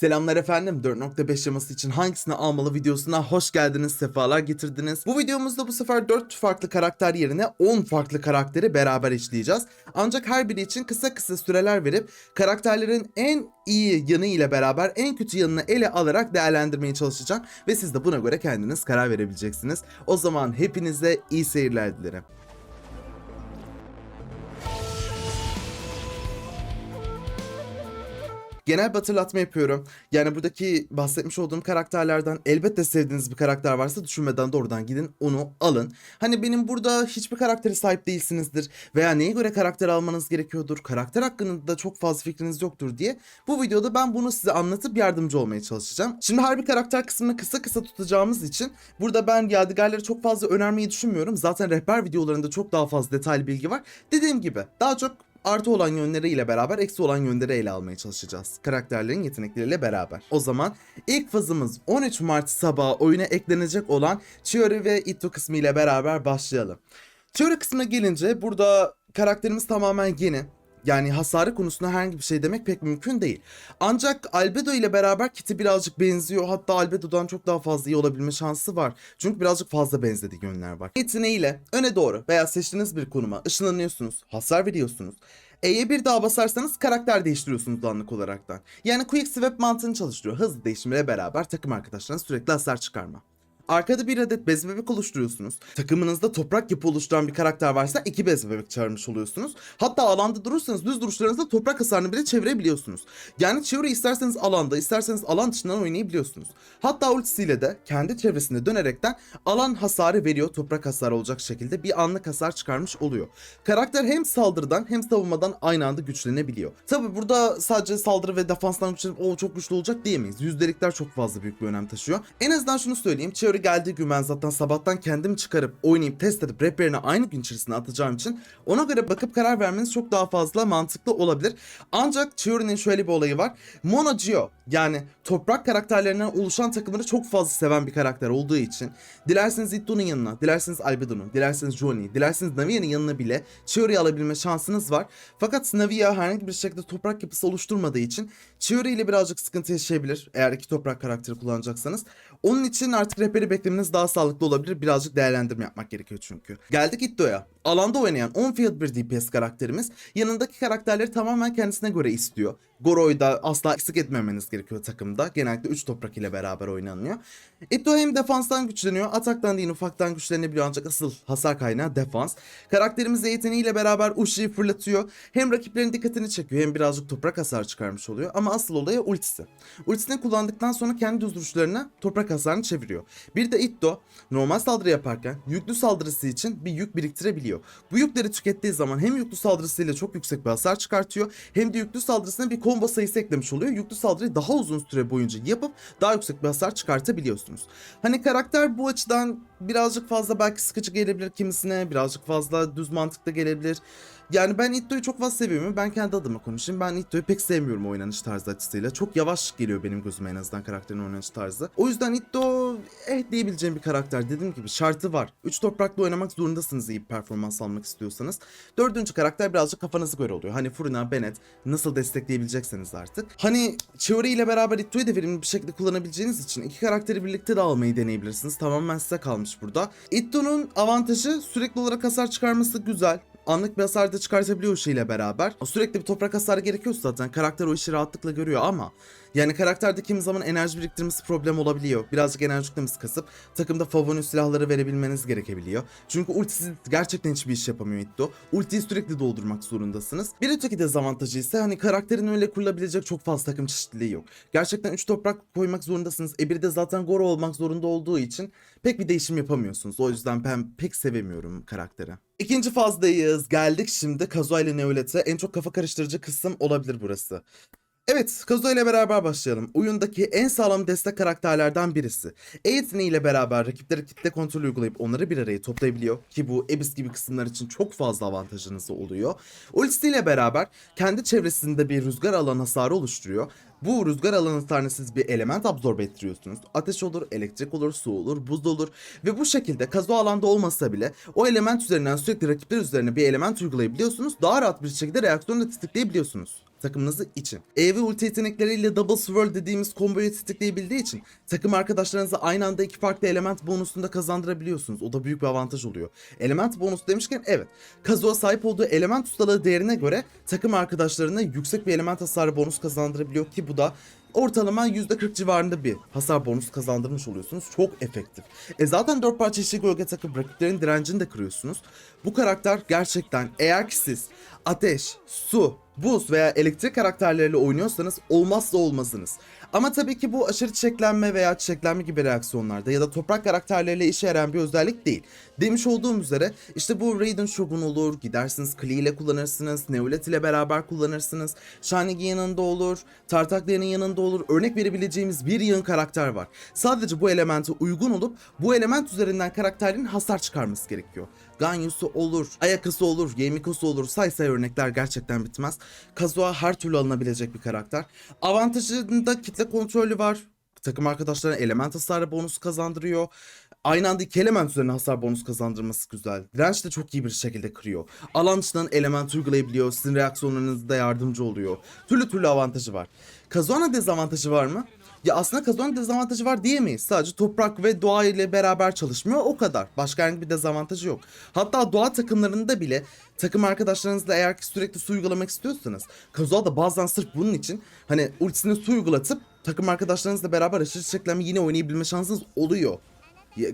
Selamlar efendim 4.5 yaması için hangisini almalı videosuna hoş geldiniz sefalar getirdiniz. Bu videomuzda bu sefer 4 farklı karakter yerine 10 farklı karakteri beraber işleyeceğiz. Ancak her biri için kısa kısa süreler verip karakterlerin en iyi yanı ile beraber en kötü yanını ele alarak değerlendirmeye çalışacağım. Ve siz de buna göre kendiniz karar verebileceksiniz. O zaman hepinize iyi seyirler dilerim. Genel bir hatırlatma yapıyorum. Yani buradaki bahsetmiş olduğum karakterlerden elbette sevdiğiniz bir karakter varsa düşünmeden doğrudan gidin onu alın. Hani benim burada hiçbir karaktere sahip değilsinizdir veya neye göre karakter almanız gerekiyordur, karakter hakkında çok fazla fikriniz yoktur diye bu videoda ben bunu size anlatıp yardımcı olmaya çalışacağım. Şimdi her bir karakter kısmını kısa kısa tutacağımız için burada ben yadigarları çok fazla önermeyi düşünmüyorum. Zaten rehber videolarında çok daha fazla detaylı bilgi var. Dediğim gibi daha çok artı olan yönleriyle beraber eksi olan yönleri ele almaya çalışacağız. Karakterlerin yetenekleriyle beraber. O zaman ilk fazımız 13 Mart sabahı oyuna eklenecek olan Chiori ve Itto kısmı ile beraber başlayalım. Chiori kısmına gelince burada karakterimiz tamamen yeni. Yani hasarı konusunda herhangi bir şey demek pek mümkün değil. Ancak Albedo ile beraber Kit'i birazcık benziyor. Hatta Albedo'dan çok daha fazla iyi olabilme şansı var. Çünkü birazcık fazla benzediği yönler var. Yeteneğiyle öne doğru veya seçtiğiniz bir konuma ışınlanıyorsunuz. Hasar veriyorsunuz. E'ye bir daha basarsanız karakter değiştiriyorsunuz anlık olaraktan. Yani Quick Swap mantığını çalıştırıyor. Hızlı değişimiyle beraber takım arkadaşlarına sürekli hasar çıkarma. Arkada bir adet bez bebek oluşturuyorsunuz. Takımınızda toprak yapı oluşturan bir karakter varsa iki bez bebek çağırmış oluyorsunuz. Hatta alanda durursanız düz duruşlarınızda toprak hasarını bile çevirebiliyorsunuz. Yani çevre isterseniz alanda isterseniz alan dışından oynayabiliyorsunuz. Hatta ultisiyle de kendi çevresinde dönerekten alan hasarı veriyor toprak hasarı olacak şekilde bir anlık hasar çıkarmış oluyor. Karakter hem saldırıdan hem savunmadan aynı anda güçlenebiliyor. Tabi burada sadece saldırı ve defanstan güçlenip o çok güçlü olacak diyemeyiz. Yüzdelikler çok fazla büyük bir önem taşıyor. En azından şunu söyleyeyim. Çevre geldiği gün ben zaten sabahtan kendim çıkarıp oynayıp test edip rehberine aynı gün içerisinde atacağım için ona göre bakıp karar vermeniz çok daha fazla mantıklı olabilir. Ancak Chiori'nin şöyle bir olayı var. Mono Geo yani toprak karakterlerinden oluşan takımını çok fazla seven bir karakter olduğu için dilerseniz Itto'nun yanına, dilerseniz Albedo'nun, dilerseniz Johnny, dilerseniz Navia'nın yanına bile Chiori'yi alabilme şansınız var. Fakat Navia herhangi bir şekilde toprak yapısı oluşturmadığı için Chiori ile birazcık sıkıntı yaşayabilir eğer iki toprak karakteri kullanacaksanız. Onun için artık rehberi beklemeniz daha sağlıklı olabilir. Birazcık değerlendirme yapmak gerekiyor çünkü. Geldik Itto'ya. Alanda oynayan 10 fiyat bir DPS karakterimiz yanındaki karakterleri tamamen kendisine göre istiyor. Goro'yu da asla eksik etmemeniz gerekiyor takımda. Genellikle 3 toprak ile beraber oynanıyor. Itto hem defanstan güçleniyor, ataktan değil ufaktan güçlenebiliyor ancak asıl hasar kaynağı defans. Karakterimiz de yeteneğiyle beraber Ushi'yi fırlatıyor. Hem rakiplerin dikkatini çekiyor hem birazcık toprak hasar çıkarmış oluyor. Ama asıl olayı ultisi. Ultisini kullandıktan sonra kendi düz toprak hasarını çeviriyor. Bir de Itto normal saldırı yaparken yüklü saldırısı için bir yük biriktirebiliyor. Bu yükleri tükettiği zaman hem yüklü saldırısıyla çok yüksek bir hasar çıkartıyor hem de yüklü saldırısına bir combo sayısı eklemiş oluyor. Yüklü saldırıyı daha uzun süre boyunca yapıp daha yüksek bir hasar çıkartabiliyorsunuz. Hani karakter bu açıdan birazcık fazla belki sıkıcı gelebilir kimisine, birazcık fazla düz mantıklı gelebilir. Yani ben Itto'yu çok fazla seviyorum. Ben kendi adıma konuşayım. Ben Itto'yu pek sevmiyorum oynanış tarzı açısıyla. Çok yavaş geliyor benim gözüme en azından karakterin oynanış tarzı. O yüzden Itto eh diyebileceğim bir karakter. Dediğim gibi şartı var. 3 toprakla oynamak zorundasınız iyi performans almak istiyorsanız. Dördüncü karakter birazcık kafanızı göre oluyor. Hani Furina, Bennett nasıl destekleyebilecekseniz artık. Hani Chiori ile beraber Itto'yu da verimli bir şekilde kullanabileceğiniz için iki karakteri birlikte de almayı deneyebilirsiniz. Tamamen size kalmış burada. Itto'nun avantajı sürekli olarak hasar çıkarması güzel anlık bir hasar da çıkartabiliyor şeyle beraber. Sürekli bir toprak hasarı gerekiyorsa zaten karakter o işi rahatlıkla görüyor ama yani karakterde kimi zaman enerji biriktirmesi problem olabiliyor. Birazcık enerji yüklemesi kasıp takımda favori silahları verebilmeniz gerekebiliyor. Çünkü ultisi gerçekten hiçbir iş yapamıyor Itto. Ultiyi sürekli doldurmak zorundasınız. Bir öteki dezavantajı ise hani karakterin öyle kurulabilecek çok fazla takım çeşitliliği yok. Gerçekten 3 toprak koymak zorundasınız. E de zaten Goro olmak zorunda olduğu için pek bir değişim yapamıyorsunuz. O yüzden ben pek sevemiyorum karakteri. İkinci fazdayız. Geldik şimdi Kazuha ile Neolet'e. En çok kafa karıştırıcı kısım olabilir burası. Evet, Kazuha ile beraber başlayalım. Oyundaki en sağlam destek karakterlerden birisi. E yeteneğiyle beraber rakiplere kitle kontrolü uygulayıp onları bir araya toplayabiliyor. Ki bu Abyss gibi kısımlar için çok fazla avantajınız oluyor. Ultisiyle beraber kendi çevresinde bir rüzgar alan hasarı oluşturuyor. Bu rüzgar alanı hasarını siz bir element absorbe ettiriyorsunuz. Ateş olur, elektrik olur, su olur, buz olur. Ve bu şekilde kazo alanda olmasa bile o element üzerinden sürekli rakipler üzerine bir element uygulayabiliyorsunuz. Daha rahat bir şekilde reaksiyonu da tetikleyebiliyorsunuz. Takımınızı için. E ve ulti yetenekleriyle double swirl dediğimiz komboyu tetikleyebildiği için takım arkadaşlarınıza aynı anda iki farklı element bonusunu da kazandırabiliyorsunuz. O da büyük bir avantaj oluyor. Element bonusu demişken evet. Kazuha sahip olduğu element ustalığı değerine göre takım arkadaşlarına yüksek bir element hasarı bonus kazandırabiliyor ki bu da ortalama %40 civarında bir hasar bonusu kazandırmış oluyorsunuz. Çok efektif. E zaten 4 parça yeşil gölge takıp rakiplerin direncini de kırıyorsunuz. Bu karakter gerçekten eğer ki siz ateş, su, buz veya elektrik karakterleriyle oynuyorsanız olmazsa olmazınız. Ama tabii ki bu aşırı çiçeklenme veya çiçeklenme gibi reaksiyonlarda ya da toprak karakterleriyle işe yarayan bir özellik değil. Demiş olduğum üzere işte bu Raiden Shogun olur, gidersiniz Klee ile kullanırsınız, Neulet ile beraber kullanırsınız, Shanigi yanında olur, Tartaglia'nın yanında olur. Örnek verebileceğimiz bir yığın karakter var. Sadece bu elemente uygun olup bu element üzerinden karakterin hasar çıkarması gerekiyor. Ganyusu olur, Ayakası olur, Yemikosu olur. Say say örnekler gerçekten bitmez. Kazuha her türlü alınabilecek bir karakter. Avantajında kitle kontrolü var. Takım arkadaşlarına element hasarı bonus kazandırıyor. Aynı anda iki element üzerine hasar bonus kazandırması güzel. Direnç de çok iyi bir şekilde kırıyor. Alan dışından element uygulayabiliyor. Sizin reaksiyonlarınızda yardımcı oluyor. Türlü türlü avantajı var. Kazuha'nın dezavantajı var mı? Ya aslında Kazuha'nın dezavantajı var diyemeyiz. Sadece toprak ve doğa ile beraber çalışmıyor o kadar. Başka herhangi bir dezavantajı yok. Hatta doğa takımlarında bile takım arkadaşlarınızla eğer ki sürekli su uygulamak istiyorsanız Kazuha da bazen sırf bunun için hani ultisini su uygulatıp takım arkadaşlarınızla beraber aşırı çiçeklenme yine oynayabilme şansınız oluyor.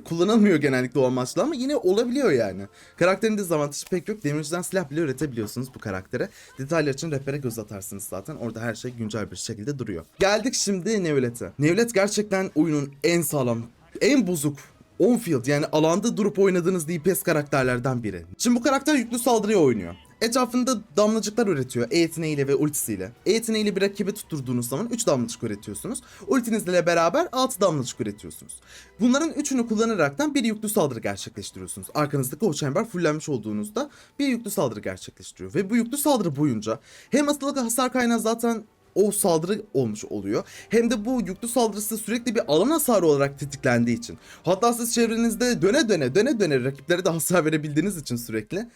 Kullanılmıyor genellikle o amaçla ama yine olabiliyor yani. Karakterin dezavantajı pek yok. Demirciden silah bile üretebiliyorsunuz bu karaktere. Detaylar için rehbere göz atarsınız zaten. Orada her şey güncel bir şekilde duruyor. Geldik şimdi Nevlet'e. Nevlet gerçekten oyunun en sağlam, en bozuk on field yani alanda durup oynadığınız DPS karakterlerden biri. Şimdi bu karakter yüklü saldırıya oynuyor. Etrafında damlacıklar üretiyor E yeteneğiyle ve ultisiyle. E yeteneğiyle bir rakibi tutturduğunuz zaman 3 damlacık üretiyorsunuz. Ultinizle beraber 6 damlacık üretiyorsunuz. Bunların üçünü kullanaraktan bir yüklü saldırı gerçekleştiriyorsunuz. Arkanızdaki o chamber fullenmiş olduğunuzda bir yüklü saldırı gerçekleştiriyor. Ve bu yüklü saldırı boyunca hem asılık hasar kaynağı zaten o saldırı olmuş oluyor. Hem de bu yüklü saldırısı sürekli bir alan hasarı olarak tetiklendiği için. Hatta siz çevrenizde döne döne döne döne rakiplere de hasar verebildiğiniz için sürekli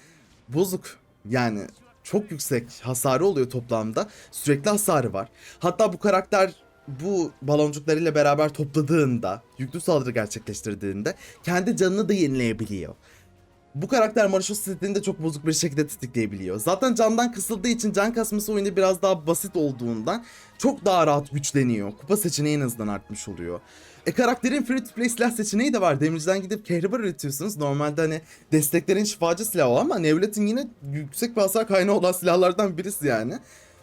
bozuk. Yani çok yüksek hasarı oluyor toplamda. Sürekli hasarı var. Hatta bu karakter bu baloncuklarıyla beraber topladığında, yüklü saldırı gerçekleştirdiğinde kendi canını da yenileyebiliyor. Bu karakter Marshall setini de çok bozuk bir şekilde tetikleyebiliyor. Zaten candan kısıldığı için can kasması oyunda biraz daha basit olduğundan çok daha rahat güçleniyor. Kupa seçeneği en azından artmış oluyor. E karakterin free to play silah seçeneği de var. Demirciden gidip kehribar üretiyorsunuz. Normalde hani desteklerin şifacı silahı ama Nevlet'in yine yüksek bir hasar kaynağı olan silahlardan birisi yani.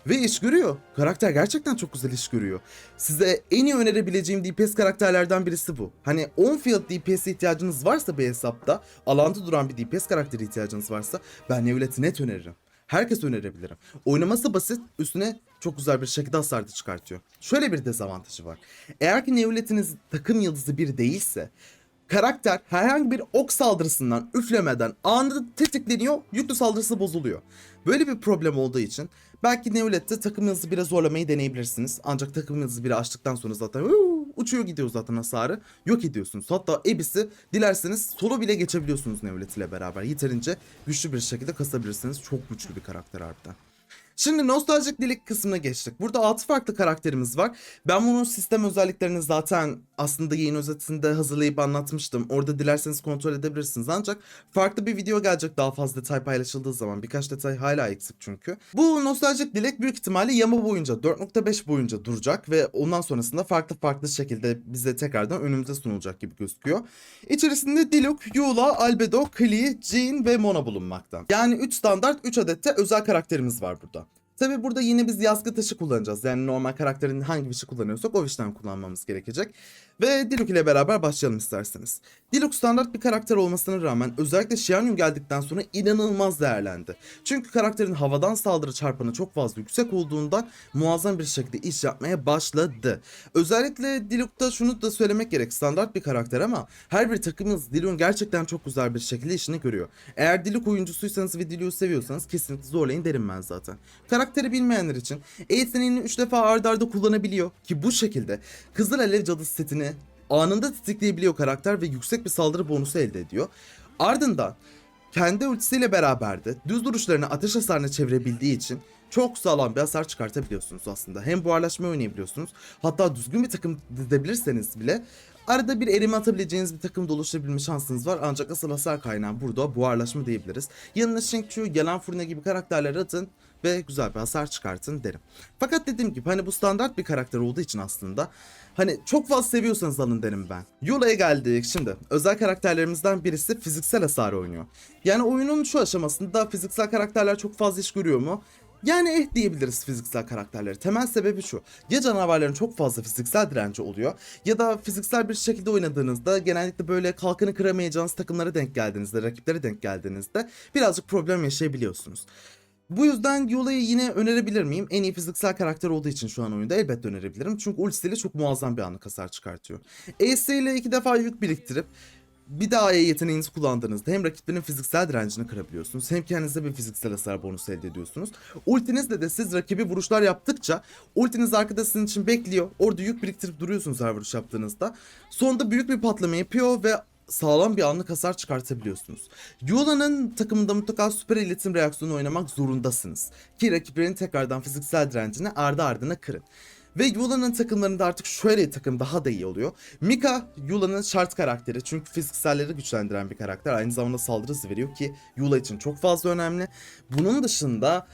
Ve iş görüyor. Karakter gerçekten çok güzel iş görüyor. Size en iyi önerebileceğim DPS karakterlerden birisi bu. Hani 10 field DPS ihtiyacınız varsa bir hesapta, alanda duran bir DPS karakteri ihtiyacınız varsa ben Nevlet'i net öneririm. Herkes önerebilirim. Oynaması basit, üstüne çok güzel bir şekilde hasar da çıkartıyor. Şöyle bir dezavantajı var. Eğer ki Nevlet'iniz takım yıldızı bir değilse, karakter herhangi bir ok saldırısından üflemeden anında tetikleniyor, yüklü saldırısı bozuluyor. Böyle bir problem olduğu için belki Nevlet'te takım yıldızı bire zorlamayı deneyebilirsiniz. Ancak takım yıldızı biri açtıktan sonra zaten uçuyor gidiyor zaten hasarı. Yok ediyorsunuz. Hatta Ebis'i dilerseniz solo bile geçebiliyorsunuz Nevlet ile beraber. Yeterince güçlü bir şekilde kasabilirsiniz. Çok güçlü bir karakter harbiden. Şimdi nostaljik dilik kısmına geçtik. Burada 6 farklı karakterimiz var. Ben bunun sistem özelliklerini zaten aslında yayın özetinde hazırlayıp anlatmıştım. Orada dilerseniz kontrol edebilirsiniz. Ancak farklı bir video gelecek daha fazla detay paylaşıldığı zaman. Birkaç detay hala eksik çünkü. Bu nostaljik dilek büyük ihtimalle yama boyunca 4.5 boyunca duracak ve ondan sonrasında farklı farklı şekilde bize tekrardan önümüze sunulacak gibi gözüküyor. İçerisinde Diluc, Eula, Albedo, Klee, Jean ve Mona bulunmakta. Yani 3 standart 3 adet de özel karakterimiz var burada. Tabi burada yine biz yazgı taşı kullanacağız. Yani normal karakterin hangi vişi kullanıyorsak o vişten kullanmamız gerekecek. Ve Diluc ile beraber başlayalım isterseniz. Diluc standart bir karakter olmasına rağmen özellikle Xianyun geldikten sonra inanılmaz değerlendi. Çünkü karakterin havadan saldırı çarpanı çok fazla yüksek olduğundan muazzam bir şekilde iş yapmaya başladı. Özellikle Diluc'ta şunu da söylemek gerek. Standart bir karakter ama her bir takımınız Diluc'un gerçekten çok güzel bir şekilde işini görüyor. Eğer Diluc oyuncusuysanız ve Diluc'u seviyorsanız kesinlikle zorlayın derim ben zaten. Karakteri bilmeyenler için E yeteneğini 3 defa ardarda arda kullanabiliyor ki bu şekilde Kızıl Alev Cadısı setini anında tetikleyebiliyor karakter ve yüksek bir saldırı bonusu elde ediyor. Ardından kendi ultisiyle beraber de düz duruşlarını ateş hasarına çevirebildiği için çok sağlam bir hasar çıkartabiliyorsunuz aslında. Hem buharlaşma oynayabiliyorsunuz. Hatta düzgün bir takım dizebilirseniz bile arada bir erime atabileceğiniz bir takım da şansınız var. Ancak asıl hasar kaynağı burada buharlaşma diyebiliriz. Yanına Shingchu, gelen Furne gibi karakterleri atın ve güzel bir hasar çıkartın derim. Fakat dediğim gibi hani bu standart bir karakter olduğu için aslında hani çok fazla seviyorsanız alın derim ben. Yula'ya geldik şimdi. Özel karakterlerimizden birisi fiziksel hasar oynuyor. Yani oyunun şu aşamasında fiziksel karakterler çok fazla iş görüyor mu? Yani eh diyebiliriz fiziksel karakterleri. Temel sebebi şu. Ya canavarların çok fazla fiziksel direnci oluyor ya da fiziksel bir şekilde oynadığınızda genellikle böyle kalkanı kıramayacağınız takımlara denk geldiğinizde, rakiplere denk geldiğinizde birazcık problem yaşayabiliyorsunuz. Bu yüzden Yula'yı yine önerebilir miyim? En iyi fiziksel karakter olduğu için şu an oyunda elbette önerebilirim. Çünkü ultisiyle çok muazzam bir anlık hasar çıkartıyor. ES ile iki defa yük biriktirip bir daha E yeteneğinizi kullandığınızda hem rakiplerin fiziksel direncini kırabiliyorsunuz hem kendinize bir fiziksel hasar bonusu elde ediyorsunuz. Ultinizle de siz rakibi vuruşlar yaptıkça ultiniz arkada sizin için bekliyor. Orada yük biriktirip duruyorsunuz her vuruş yaptığınızda. Sonunda büyük bir patlama yapıyor ve sağlam bir anlık hasar çıkartabiliyorsunuz. Yula'nın takımında mutlaka süper iletim reaksiyonu oynamak zorundasınız. Ki rakiplerin tekrardan fiziksel direncini ardı ardına kırın. Ve Yula'nın takımlarında artık şöyle takım daha da iyi oluyor. Mika Yula'nın şart karakteri çünkü fizikselleri güçlendiren bir karakter. Aynı zamanda saldırı hızı veriyor ki Yula için çok fazla önemli. Bunun dışında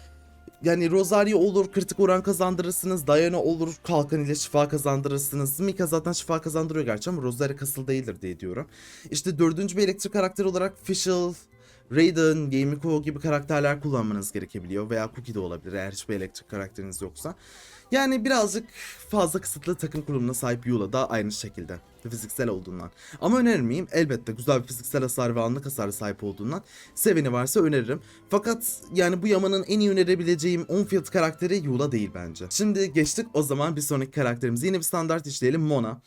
yani Rosario olur kritik oran kazandırırsınız. Diana olur kalkan ile şifa kazandırırsınız. Mika zaten şifa kazandırıyor gerçi ama Rosario kasıl değildir diye diyorum. İşte dördüncü bir elektrik karakteri olarak Fischl, Raiden, Gamiko gibi karakterler kullanmanız gerekebiliyor. Veya Cookie de olabilir eğer hiçbir elektrik karakteriniz yoksa. Yani birazcık fazla kısıtlı takım kurulumuna sahip Yula da aynı şekilde. Fiziksel olduğundan. Ama önerir miyim? Elbette güzel bir fiziksel hasar ve anlık hasara sahip olduğundan. Seveni varsa öneririm. Fakat yani bu yamanın en iyi önerebileceğim 10 fiyat karakteri Yula değil bence. Şimdi geçtik o zaman bir sonraki karakterimize. Yine bir standart işleyelim Mona.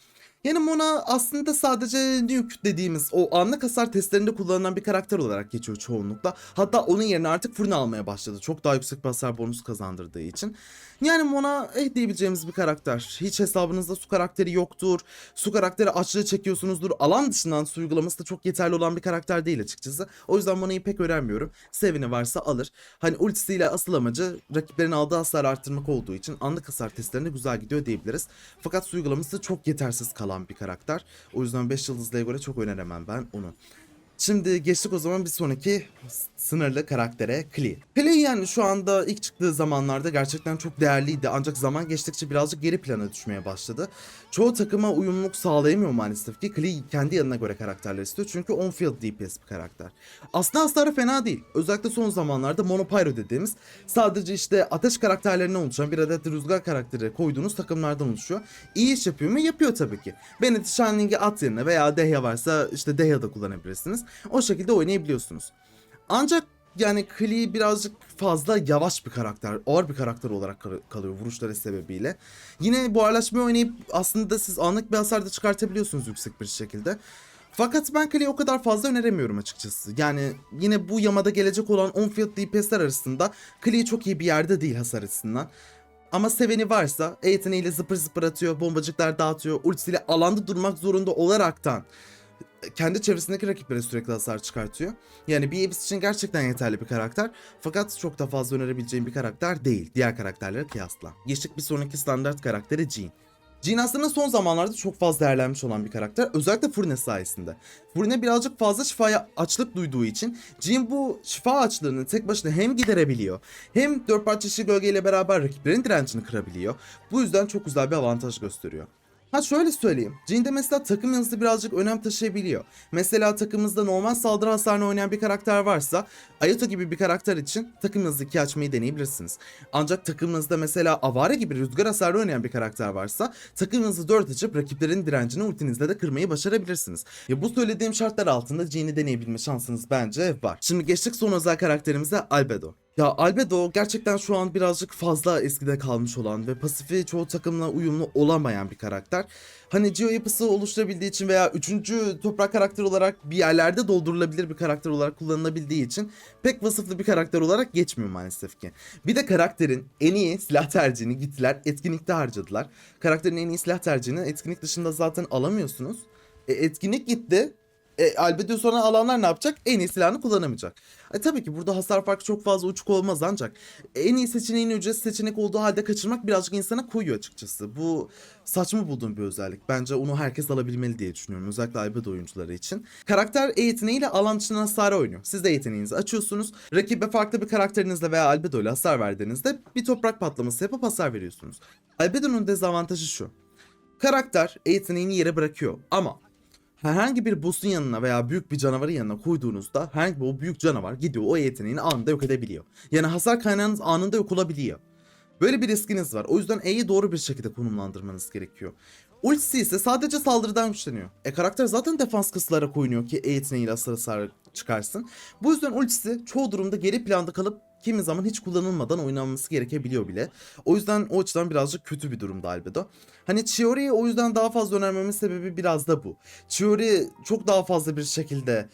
Yani Mona aslında sadece nuke dediğimiz o anlık hasar testlerinde kullanılan bir karakter olarak geçiyor çoğunlukla. Hatta onun yerine artık fırına almaya başladı. Çok daha yüksek bir hasar bonusu kazandırdığı için. Yani Mona eh diyebileceğimiz bir karakter. Hiç hesabınızda su karakteri yoktur. Su karakteri açlığı çekiyorsunuzdur. Alan dışından su uygulaması da çok yeterli olan bir karakter değil açıkçası. O yüzden Mona'yı pek öğrenmiyorum. Sevini varsa alır. Hani ultisiyle asıl amacı rakiplerin aldığı hasar arttırmak olduğu için anlık hasar testlerinde güzel gidiyor diyebiliriz. Fakat su uygulaması çok yetersiz kalan bir karakter. O yüzden 5 yıldızlıya göre çok öneremem ben onu. Şimdi geçtik o zaman bir sonraki sınırlı karaktere Klee. Klee yani şu anda ilk çıktığı zamanlarda gerçekten çok değerliydi ancak zaman geçtikçe birazcık geri plana düşmeye başladı. Çoğu takıma uyumluluk sağlayamıyor maalesef ki Klee kendi yanına göre karakterler istiyor çünkü on field DPS bir karakter. Aslında hasarı fena değil. Özellikle son zamanlarda Monopyro dediğimiz sadece işte ateş karakterlerinden oluşan bir adet rüzgar karakteri koyduğunuz takımlardan oluşuyor. İyi iş yapıyor mu? Yapıyor tabii ki. Bennett Shining'i at yerine veya Dehya varsa işte Dehya'da kullanabilirsiniz. O şekilde oynayabiliyorsunuz. Ancak yani Klee birazcık fazla yavaş bir karakter, ağır bir karakter olarak kal- kalıyor vuruşları sebebiyle. Yine buharlaşmayı oynayıp aslında siz anlık bir hasar da çıkartabiliyorsunuz yüksek bir şekilde. Fakat ben Klee'yi o kadar fazla öneremiyorum açıkçası. Yani yine bu yamada gelecek olan 10 fiyat DPS'ler arasında Klee çok iyi bir yerde değil hasar açısından. Ama seveni varsa E yeteneğiyle zıpır zıpır atıyor, bombacıklar dağıtıyor, ultisiyle alanda durmak zorunda olaraktan kendi çevresindeki rakiplere sürekli hasar çıkartıyor. Yani bir Abyss için gerçekten yeterli bir karakter. Fakat çok da fazla önerebileceğim bir karakter değil. Diğer karakterlere kıyasla. Geçtik bir sonraki standart karakteri Jean. Jean aslında son zamanlarda çok fazla değerlenmiş olan bir karakter. Özellikle Furne sayesinde. Furne birazcık fazla şifaya açlık duyduğu için Jean bu şifa açlığını tek başına hem giderebiliyor hem dört parça yeşil gölgeyle beraber rakiplerin direncini kırabiliyor. Bu yüzden çok güzel bir avantaj gösteriyor. Ha şöyle söyleyeyim. Jin'de mesela takım yazısı birazcık önem taşıyabiliyor. Mesela takımımızda normal saldırı hasarını oynayan bir karakter varsa Ayato gibi bir karakter için takım yazısı 2 açmayı deneyebilirsiniz. Ancak takımınızda mesela Avare gibi rüzgar hasarı oynayan bir karakter varsa takım hızı 4 açıp rakiplerin direncini ultinizle de kırmayı başarabilirsiniz. Ya bu söylediğim şartlar altında Jin'i deneyebilme şansınız bence var. Şimdi geçtik son özel karakterimize Albedo. Ya Albedo gerçekten şu an birazcık fazla eskide kalmış olan ve pasifi çoğu takımla uyumlu olamayan bir karakter. Hani Geo yapısı oluşturabildiği için veya üçüncü toprak karakter olarak bir yerlerde doldurulabilir bir karakter olarak kullanılabildiği için pek vasıflı bir karakter olarak geçmiyor maalesef ki. Bir de karakterin en iyi silah tercihini gittiler etkinlikte harcadılar. Karakterin en iyi silah tercihini etkinlik dışında zaten alamıyorsunuz. E, etkinlik gitti. E, albedo sonra alanlar ne yapacak? En iyi silahını kullanamayacak. E, tabii ki burada hasar farkı çok fazla uçuk olmaz ancak en iyi seçeneğin ücretsiz seçenek olduğu halde kaçırmak birazcık insana koyuyor açıkçası. Bu saçma bulduğum bir özellik. Bence onu herkes alabilmeli diye düşünüyorum. Özellikle albedo oyuncuları için. Karakter E yeteneğiyle alan dışından hasar oynuyor. Siz de yeteneğinizi açıyorsunuz. Rakibe farklı bir karakterinizle veya albedo ile hasar verdiğinizde bir toprak patlaması yapıp hasar veriyorsunuz. Albedo'nun dezavantajı şu. Karakter yeteneğini yere bırakıyor ama herhangi bir boss'un yanına veya büyük bir canavarın yanına koyduğunuzda herhangi bir o büyük canavar gidiyor o yeteneğini anında yok edebiliyor. Yani hasar kaynağınız anında yok olabiliyor. Böyle bir riskiniz var. O yüzden E'yi doğru bir şekilde konumlandırmanız gerekiyor. Ultisi ise sadece saldırıdan güçleniyor. E karakter zaten defans kısılarak oynuyor ki E yeteneğiyle hasar çıkarsın. Bu yüzden ultisi çoğu durumda geri planda kalıp kimi zaman hiç kullanılmadan oynanması gerekebiliyor bile. O yüzden o açıdan birazcık kötü bir durumda Albedo. Hani Chiori'yi o yüzden daha fazla önermemin sebebi biraz da bu. Chiori çok daha fazla bir şekilde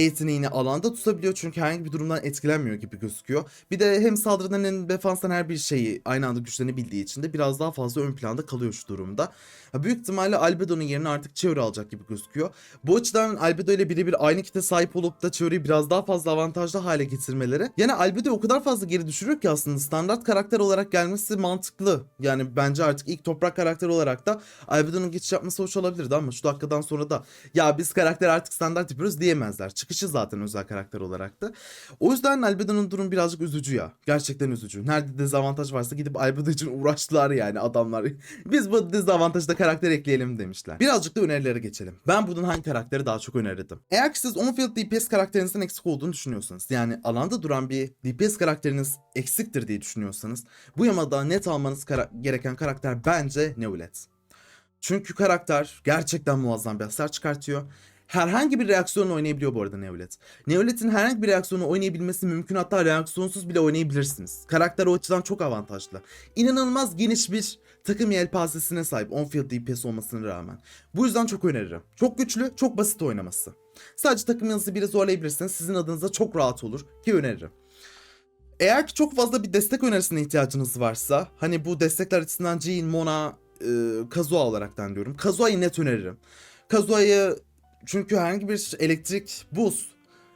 yeteneğini alanda tutabiliyor çünkü herhangi bir durumdan etkilenmiyor gibi gözüküyor. Bir de hem saldırıdan hem defanstan her bir şeyi aynı anda güçlenebildiği için de biraz daha fazla ön planda kalıyor şu durumda. Ha, büyük ihtimalle Albedo'nun yerine artık Chiori alacak gibi gözüküyor. Bu açıdan Albedo ile birebir aynı kite sahip olup da Chiori'yi biraz daha fazla avantajlı hale getirmeleri. Yani Albedo o kadar fazla geri düşürüyor ki aslında standart karakter olarak gelmesi mantıklı. Yani bence artık ilk toprak karakter olarak da Albedo'nun geçiş yapması hoş olabilirdi ama şu dakikadan sonra da ya biz karakter artık standart yapıyoruz diyemezler. Çıkışı zaten özel karakter olarak da. O yüzden Albedo'nun durum birazcık üzücü ya. Gerçekten üzücü. Nerede dezavantaj varsa gidip Albedo için uğraştılar yani adamlar. Biz bu dezavantajda karakter ekleyelim demişler. Birazcık da önerilere geçelim. Ben bunun hangi karakteri daha çok önerirdim? Eğer ki siz on-field DPS karakterinizin eksik olduğunu düşünüyorsanız yani alanda duran bir DPS karakteriniz eksiktir diye düşünüyorsanız bu yamada net almanız kara- gereken karakter bence Neulet. Çünkü karakter gerçekten muazzam bir hasar çıkartıyor. Herhangi bir reaksiyonla oynayabiliyor bu arada Neulet. Neulet'in herhangi bir reaksiyonu oynayabilmesi mümkün hatta reaksiyonsuz bile oynayabilirsiniz. Karakter o açıdan çok avantajlı. İnanılmaz geniş bir takım yelpazesine sahip on-field DPS olmasına rağmen. Bu yüzden çok öneririm. Çok güçlü, çok basit oynaması. Sadece takımınızı biri zorlayabilirsiniz sizin adınıza çok rahat olur ki öneririm. Eğer ki çok fazla bir destek önerisine ihtiyacınız varsa hani bu destekler açısından Jean, Mona, e, Kazuha olaraktan diyorum. Kazuha'yı net öneririm. Kazuha'yı çünkü herhangi bir elektrik, buz,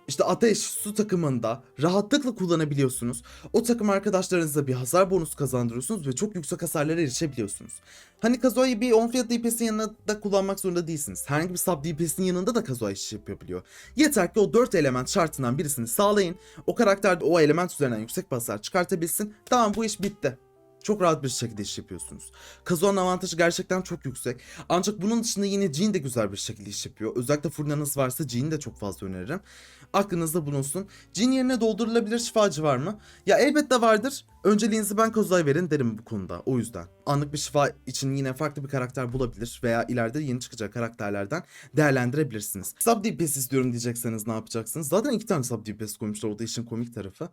işte ateş, su takımında rahatlıkla kullanabiliyorsunuz. O takım arkadaşlarınıza bir hasar bonus kazandırıyorsunuz ve çok yüksek hasarlara erişebiliyorsunuz. Hani Kazuha'yı bir on fiyat DPS'in yanında da kullanmak zorunda değilsiniz. Herhangi bir sub DPS'in yanında da Kazuha iş yapabiliyor. Yeter ki o 4 element şartından birisini sağlayın. O karakter de o element üzerinden yüksek bir hasar çıkartabilsin. Tamam bu iş bitti. Çok rahat bir şekilde iş yapıyorsunuz. Kazuha'nın avantajı gerçekten çok yüksek. Ancak bunun dışında yine Jean de güzel bir şekilde iş yapıyor. Özellikle fırınanız varsa Jean'i de çok fazla öneririm. Aklınızda bulunsun. Jean yerine doldurulabilir şifacı var mı? Ya elbette vardır. Önceliğinizi ben Kazuha'ya verin derim bu konuda. O yüzden. Anlık bir şifa için yine farklı bir karakter bulabilir veya ileride yeni çıkacak karakterlerden değerlendirebilirsiniz. Sub DPS istiyorum diyecekseniz ne yapacaksınız? Zaten iki tane sub DPS koymuşlar. O da işin komik tarafı.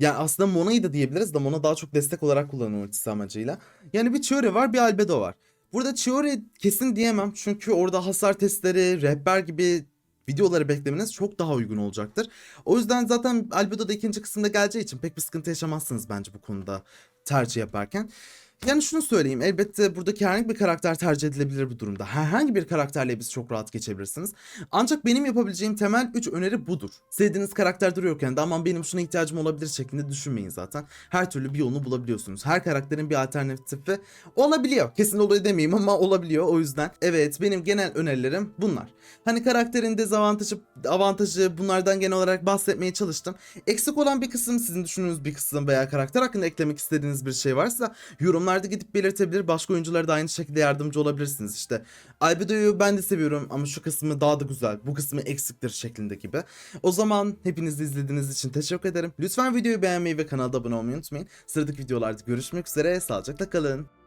Yani aslında Mona'yı da diyebiliriz de Mona daha çok destek olarak kullanıyor ultisi amacıyla. Yani bir Chiori var bir Albedo var. Burada Chiori kesin diyemem çünkü orada hasar testleri, rehber gibi videoları beklemeniz çok daha uygun olacaktır. O yüzden zaten Albedo da ikinci kısımda geleceği için pek bir sıkıntı yaşamazsınız bence bu konuda tercih yaparken. Yani şunu söyleyeyim elbette buradaki herhangi bir karakter tercih edilebilir bu durumda. Herhangi bir karakterle biz çok rahat geçebilirsiniz. Ancak benim yapabileceğim temel 3 öneri budur. Sevdiğiniz karakter duruyorken de aman benim şuna ihtiyacım olabilir şeklinde düşünmeyin zaten. Her türlü bir yolunu bulabiliyorsunuz. Her karakterin bir alternatifi olabiliyor. Kesin oluyor demeyeyim ama olabiliyor o yüzden. Evet benim genel önerilerim bunlar. Hani karakterin dezavantajı, avantajı bunlardan genel olarak bahsetmeye çalıştım. Eksik olan bir kısım sizin düşündüğünüz bir kısım veya karakter hakkında eklemek istediğiniz bir şey varsa yorumlarda gidip belirtebilir. Başka oyunculara da aynı şekilde yardımcı olabilirsiniz işte. Albedo'yu ben de seviyorum ama şu kısmı daha da güzel. Bu kısmı eksiktir şeklinde gibi. O zaman hepiniz izlediğiniz için teşekkür ederim. Lütfen videoyu beğenmeyi ve kanala abone olmayı unutmayın. Sıradaki videolarda görüşmek üzere. Sağlıcakla kalın.